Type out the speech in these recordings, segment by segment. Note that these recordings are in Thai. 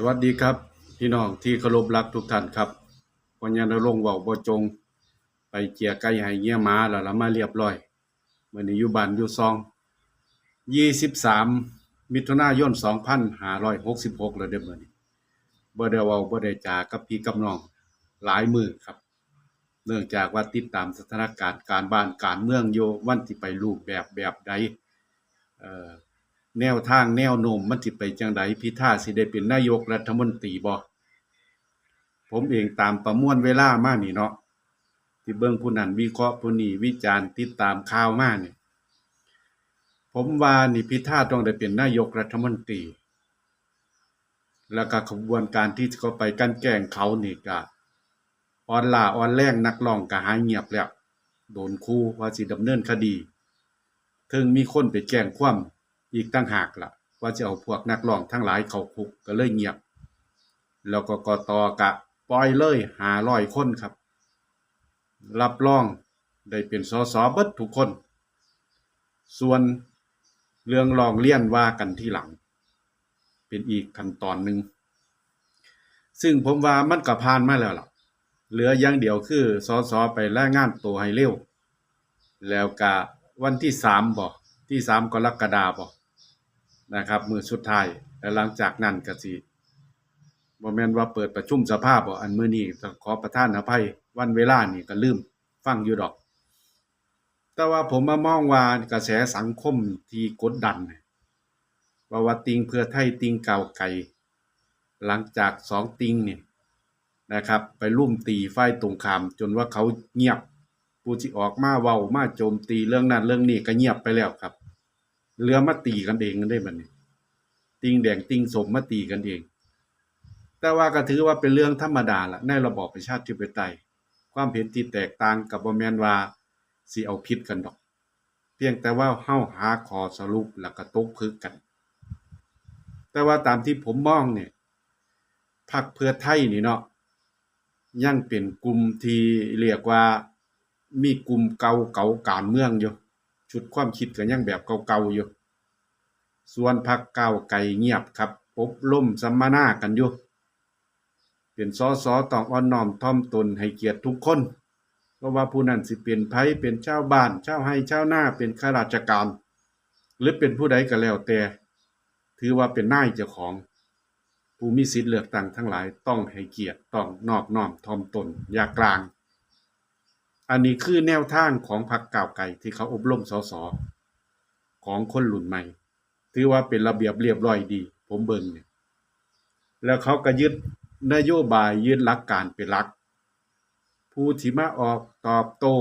สวัสดีครับ พี่น้องที่เคารพรักทุกท่านครับพญานรงค์เว้าบ่จง ไปเจียไก่ให้เงี้ยหมาแล้วละมาเรียบร้อยมื้อนี้อยู่บ้านอยู่ซอง 23 มิถุนายน 2566แล้วเด้อมื้อนี้บ่ได้เว้าบ่ได้จากับพี่กับน้องหลายมือครับ เนื่องจากว่าติดตามสถานการณ์การบ้านการเมืองอยู่วันที่ไปรูปแบบแบบใดเอ่อ แนวทางแนวโน้มมันสิไปจังไดพิธาสิได้เป็นนายกรัฐมนตรีบ่ผมเองตามประมวลเวลามานี่เนาะที่เบิ่งผู้นั้นวิเคราะห์ผู้นี้วิจารณ์ติดตามข่าวมานี่ผมว่านี่พิธาต้องได้เป็นนายกรัฐมนตรี แล้วก็ขบวนการที่เขาไปกันแกงเขานี่ก็ออนล่าออนแรงนักร้องก็หายเงียบแล้ว โดนคู่ว่าสิดำเนินคดีถึงมีคนไปแจ้งความ อีกตั้งหากล่ะ ว่าจะเอาพวกนักร้องทั้งหลายเข้าคุกก็เลยเงียบ แล้วก็กตกะปล่อยเลยหาร้อยคนครับ รับรองได้เป็นสสเบิดทุกคน ส่วนเรื่องร้องเรียนว่ากันที่หลัง เป็นอีกขั้นตอนหนึ่งซึ่งผมว่ามันก็ผ่านมาแล้วล่ะ เหลืออย่างเดียวคือสสไปรายงานตัวให้เร็ว แล้วก็วันที่สามบ่ที่สามกรกฎาบ่ นะครับมือสุดท้ายแล้วหลังจากนั้นก็สิบ่แม่นว่าเปิดประชุมสภาบ่อันมื้อนี้ต้องขอประทานอภัยวันเวลานี่ก็ลืมฟังอยู่ดอก แต่ว่าผมมามองว่ากระแสสังคมที่กดดันเนี่ยว่าว่าติงเพื่อไทยติงเก่าไก่หลังจากสองติงเนี่ยนะครับ ไปลุ่มตีฝ่ายตรงข้ามจนว่าเขาเงียบผู้ที่ออกมาเว้ามาโจมตีเรื่องนั้นเรื่องนี้ก็เงียบไปแล้วครับ เหลือมาตีกันเองกันได้บัดนี้ติงแดงติงสมมาตีกันเอง แต่ว่าก็ถือว่าเป็นเรื่องธรรมดาละในระบอบประชาธิปไตย ความเห็นที่แตกต่างกับบ่แม่นว่าสิเอาผิดกันดอก เพียงแต่ว่าเฮาหาขอสรุปแล้วก็ตกผึกกัน แต่ว่าตามที่ผมมองเนี่ยพรรคเพื่อไทยนี่เนาะยังเป็นกลุ่มที่เรียกว่ามีกลุ่มเก่าเก่าการเมืองอยู่ ชุดความคิดก็ยังแบบเก่าๆอยู่ ส่วนพรรคก้าไกลเงียบครับอบรมสัมมนากันอยู่ เป็นสสต้องอ่อนน้อมถ่อมตนให้เกียรติทุกคนเพราะว่าผู้นั้นสิเป็นไผเป็นชาบ้านชาวไร่ชาวนาเป็นข้าราชการ หรือเป็นผู้ใดก็แล้วแต่ ถือว่าเป็นนายเจ้าของ ผู้มีสิทธิ์เลือกตั้งทั้งหลายต้องให้เกียรติต้องนอบน้อมถ่อมตนอย่ากลาง อันนี้คือแนวทางของพรรคก้าวไกลที่เขาอบรมสสของคนรุ่นใหม่ ถือว่าเป็นระเบียบเรียบร้อยดี ผมเบิ่งเนี่ยแล้วเขาก็ยึดนโยบายยึดหลักการเป็นหลัก ผู้ที่มาออกตอบโต้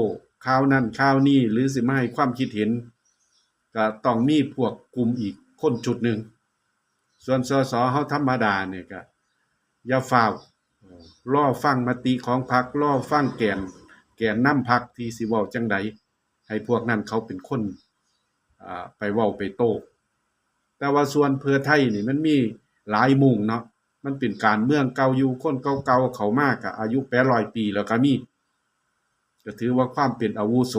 ข่าวนั้นข่าวนี้หรือสิมาให้ความคิดเห็น ก็ต้องมีพวกกลุ่มอีกคนจุดหนึ่ง ส่วนสสเฮาธรรมดาเนี่ยก็อย่าฝ้าว่อฟังมติของพรรครอฟังแกน แกนนำพรรคที่สิเว้าจังใดให้พวกนั้นเขาเป็นคนอ่าไปเว้าไปโต้แต่ว่าส่วนเพื่อไทยนี่มันมีหลายมุงเนาะมันเป็นการเมืองเก่าอยู่คนเก่าๆเขามากอะอายุ800ปีแล้วก็มีก็ถือว่าความเป็นอาวุโส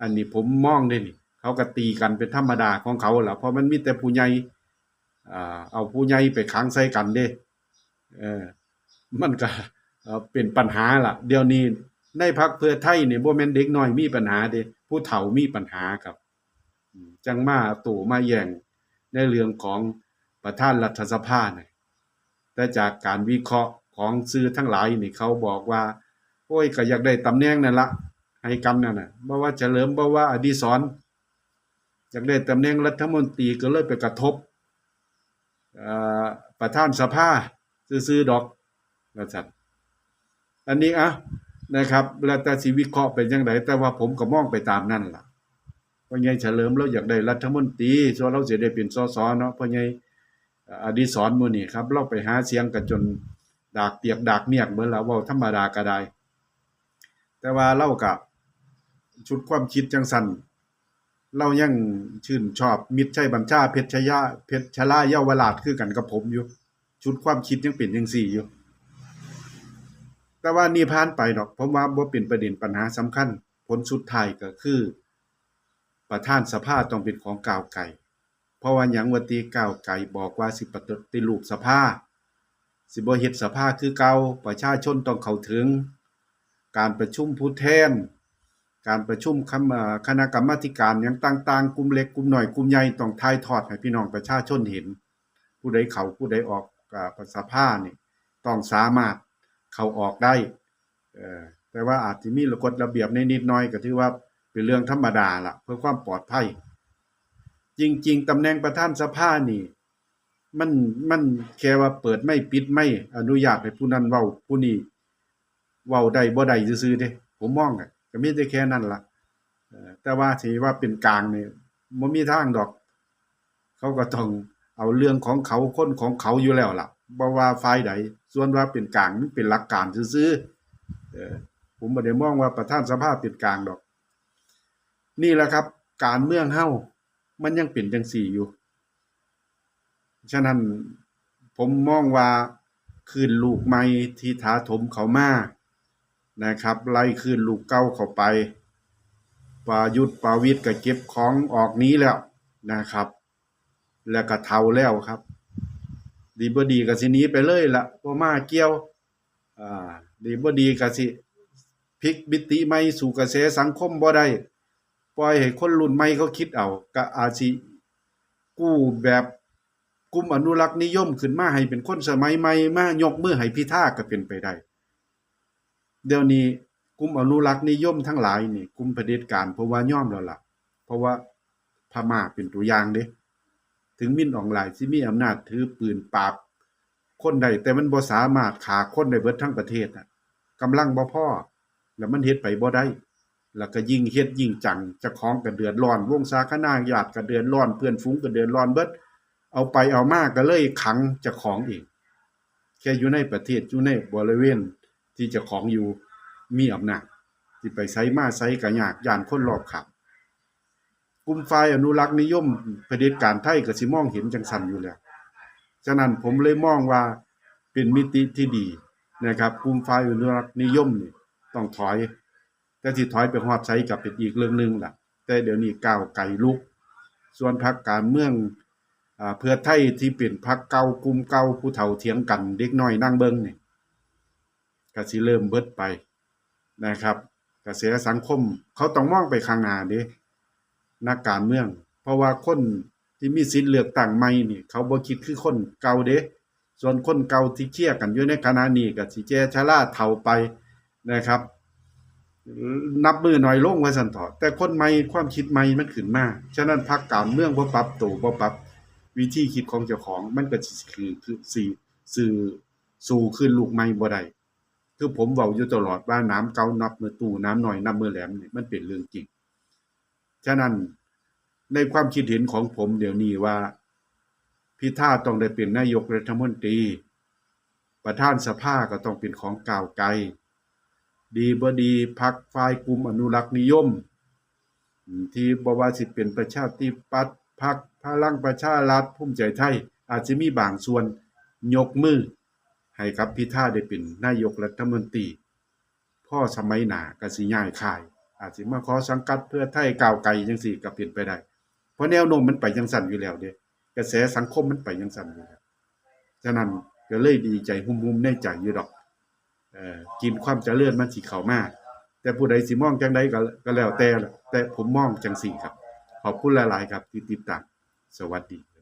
อันนี้ผมมองได้นี่เขาก็ตีกันเป็นธรรมดาของเขาแหละเพราะมันมีแต่ผู้ใหญ่อ่าเอาผู้ใหญ่ไปขังใส่กันเด้เออมันก็เอ่อเป็นปัญหาล่ะ เดี๋ยวนี้ ในพรรคเพื่อไทยเนี่ยบ่แม่นเด็กน้อยมีปัญหาเด้ผู้เฒ่ามีปัญหาครับจังมาตู่มาแย่งในเรื่องของประธานรัฐสภาเนี่ยแต่จากการวิเคราะห์ของสื่อทั้งหลายนี่เขาบอกว่า โอ้ยก็อยากได้ตำแหน่งนั่นละให้กันนั่นน่ะบ่ว่าเฉลิมบ่ว่าอดีศรอยากได้ตำแหน่งรัฐมนตรีก็เลยไปกระทบประธานสภา ซื่อๆดอกว่าซั่นอันนี้อะ นะครับแล้วแต่สิวิเคราะห์เป็นจังไดแต่ว่าผมก็มองไปตามนั่นล่ะเพราะไงเฉลิมเราอยากได้รัฐมนตรีส่วนเราสิได้เป็นสสเนาะเพราะไงอดีศรมื้อนี้ครับ เราไปหาเสียงกันจนดากเปียกดากเมียกเบิ่นแล้วว้าธรรมดาก็ได้ แต่ว่าเราก็ชุดความคิดจังซั่นเรายังชื่นชอบมิตรชัยบัญชาเพชรชยาเพชรชลาเยาวราชคือกันกับผมอยู่ ชุดความคิดยังเป็นจังซี่อยู่ แต่ว่านี่ผ่านไปดอกผมว่าบ่เป็นประเด็นปัญหาสำคัญ ผลสุดท้ายก็คือ ประธานสภาต้องเป็นของก้าวไกลเพราะว่าหยังว่าตีก้าวไกลบอกว่าสิปฏิรูปสภาสิบ่เฮ็ดสภาคือเก่าประชาชนต้องเข้าถึง การประชุมผู้แทน การประชุมคณะกรรมาธิการยังต่างๆ กลุ่มเล็กกลุ่มหน้อยกลุ่มใหญ่ต้องถ่ายทอดให้พี่น้องประชาชนเห็น ผู้ใดเข้าผู้ใดออกกับสภานี่ต้องสามารถ เข้าออกได้แต่ว่าอาจสิมีกฎระเบียบในนิดน่อยก็ถือว่าเป็นเรื่องธรรมดาละเพื่อความปลอดภัย จริง ๆตำแหน่งประธานสภานี่มันมันแค่ว่าเปิดไม่ปิดไม่อนุญาตให้ผู้นั้นเว้าผู้นี้เว้าได้บ่ได้ซื่อๆเด้ผมมองอะก็มีแต่แค่นั้นล่ะเอ่อแต่ว่าสิว่าเป็นกลางเนี่บ่มีทางดอก เขาก็ต้องเอาเรื่องของเขาคนของเขาอยู่แล้วล่ะ บ่ว่าฝ่ายใดส่วนว่าเป็นกลางมันเป็นหลักการซื่อๆผมบ่ได้มองว่าประธานสภาเป็นกลางดอก นี่แหละครับ การเมืองเฮามันยังเป็นจังซี่อยู่ ฉะนั้นผมมองว่าคืนลูกใหม่ที่ถาถมเขามานะครับ ไล่คืนลูกเก่าเข้าไปปายุทธปาวิทย์ก็เก็บของออกนี้แล้วนะครับ แล้วก็เฒ่าแล้วครับ ดีบ่ดีก็สิหนีไปเลยล่ะบ่มาเกี่ยวอ่าดีบ่ดีก็สิพลิกมิติใหม่สู่กระแสสังคมบ่ได้ปล่อยให้คนรุ่นใหม่เขาคิดเอาก็อาจสิกู้แบบกลุ่มอนุรักษ์นิยมขึ้นมาให้เป็นคนสมัยใหม่มายกมือให้พิธาก็เป็นไปได้ เดี๋ยวนี้กลุ่มอนุรักษ์นิยมทั้งหลายนี่กลุ่มเผด็จการเพราะว่ายอมแล้วล่ะ เพราะว่าพม่าเป็นตัวอย่างเด้ ถึงมินออนไลน์สิมีอำนาจถือปืนปราบ คนใดแต่มันบ่สามารถฆ่าคนได้เบิดทั้งประเทศน่ะกำลังบ่พอแล้วมันเฮ็ดไปบ่ได้ แล้วก็ยิ่งเฮ็ดยิ่งจังเจ้าของก็เดือดร้อน วงศาคณะญาติก็เดือดร้อน เพื่อนฝูงก็เดือดร้อนเบิด เอาไปเอามาก็เลยขังจ้าของเองแค่อยู่ในประเทศอยู่ในบริเวณที่จ้าของอยู่มีอำนาจที่ไปไสมาไสก็ยากย่านคนรอบข้าง กลุ่มฝ่ายอนุรักษ์นิยมเผด็จการไทยก็สิมองเห็นจังซั่นอยู่แล้ว ฉะนั้นผมเลยมองว่าเป็นมิติที่ดีนะครับกลุ่มฝ่ายอนุรักษ์นิยมนี่ต้องถอย แต่ที่ถอยไปฮอดไสก็เป็นอีกเรื่องหนึงล่ะ แต่เดี๋ยวนี้ก้าวไกลลุก ส่วนพรรคการเมืองอ่าเพื่อไทยที่เป็นพรรคเก่ากลุ่มเก่าผู้เฒ่าเถียงกันเด็กน้อยนั่งเบิ่งนี่ก็สิเริ่มเบิดไปนะครับ กระแสสังคมเขาต้องมองไปข้างหน้าด้ นักการเมือง เพราะว่าคนที่มีสิทธิ์เลือกตั้งใหม่นี่ เขาบ่คิดคือคนเก่าเด้ส่วนคนเก่าที่เคลียร์กันอยู่ในขณะนี้ก็สิแก่ชราเฒ่าไปนะครับ นับมือหน้อยลงไว่าซั่นถาะแต่คนใหม่ความคิดใหม่มันขึ้นมาฉะนั้นพรรคการเมืองบ่ปรับตัวบ่ปรับวิธีคิดของเจ้าของมันก็คือคือสิสื่อสู่ขึ้นลูกใหม่บ่ได้คือผมเว้าอยู่ตลอดว่าน้ำเก่านับมือตู้น้ำน้อยนับมือแหลมนี่มันเป็นเรื่องจริง ฉะนั้นในความคิดเห็นของผมเดี๋ยวนี้ว่าพิธาต้องได้เป็นนายกรัฐมนตรี ประธานสภาก็ต้องเป็นของก้าวไกล ดีบดีพักฝ่ายกลุ่มอนุรักษ์นิยม ที่บว่าสิเป็นประชาธิปัตย์พักพลังประชารัฐภูมิใจไทย อาจจะมีบางส่วนยกมือ ให้กับพิธาได้เป็นนายกรัฐมนตรีพ่อสมัยหนากสิย้ายค่าย อาจสิมาขอสังกัดเพื่อไทยก้าวไกลจังซี่ก็เป็นไปได้ เพราะแนวโน้มมันไปจังซั่นอยู่แล้วเด้กระแสสังคมมันไปจังซั่นอยู่แล้วฉะนั้นก็เลยดีใจหุ่มๆในใจอยู่ดอกเอ่อกินความเจริญมันสิเข้ามาแต่ผู้ใดสิมองจังใดก็ก็แล้วแต่แต่ผมมองจังซี่ครับ ขอบคุณหลายๆครับที่ติดตามสวัสดี